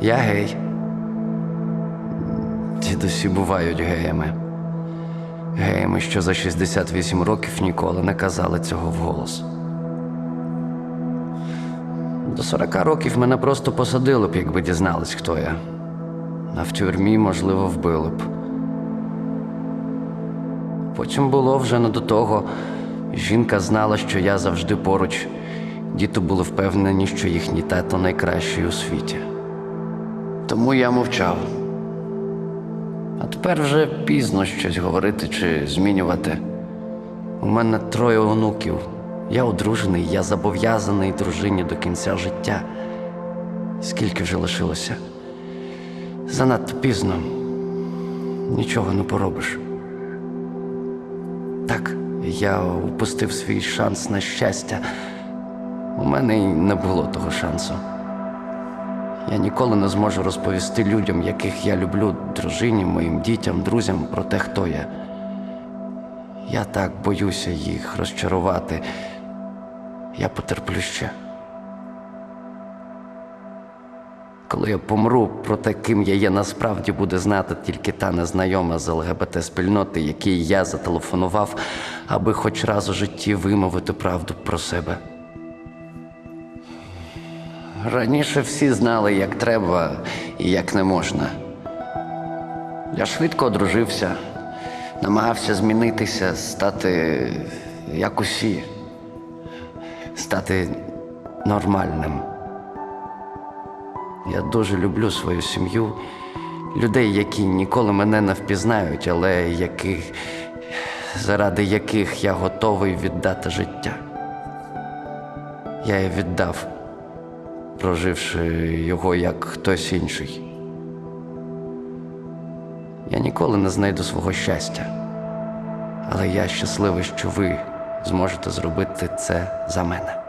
Я гей. Дідусі бувають геями. Геями, що за 68 років ніколи не казали цього вголос. До 40 років мене просто посадили б, якби дізнались, хто я. А в тюрмі, можливо, вбили б. Потім було вже не до того. Жінка знала, що я завжди поруч. Діти були впевнені, що їхній тато найкращий у світі. Тому я мовчав. А тепер вже пізно щось говорити чи змінювати. У мене троє онуків. Я одружений, я зобов'язаний дружині до кінця життя. Скільки вже лишилося? Занадто пізно. Нічого не поробиш. Так, я упустив свій шанс на щастя. У мене й не було того шансу. Я ніколи не зможу розповісти людям, яких я люблю, дружині, моїм дітям, друзям про те, хто я. Я так боюся їх розчарувати. Я потерплю ще. Коли я помру, про те, ким я є насправді буде знати тільки та незнайома з ЛГБТ спільноти, якій я зателефонував, аби хоч раз у житті вимовити правду про себе. Раніше всі знали, як треба і як не можна. Я швидко одружився, намагався змінитися, стати як усі, стати нормальним. Я дуже люблю свою сім'ю, людей, які ніколи мене не впізнають, але яких, заради яких я готовий віддати життя. Я і віддав, проживши його як хтось інший. Я ніколи не знайду свого щастя, але я щасливий, що ви зможете зробити це за мене.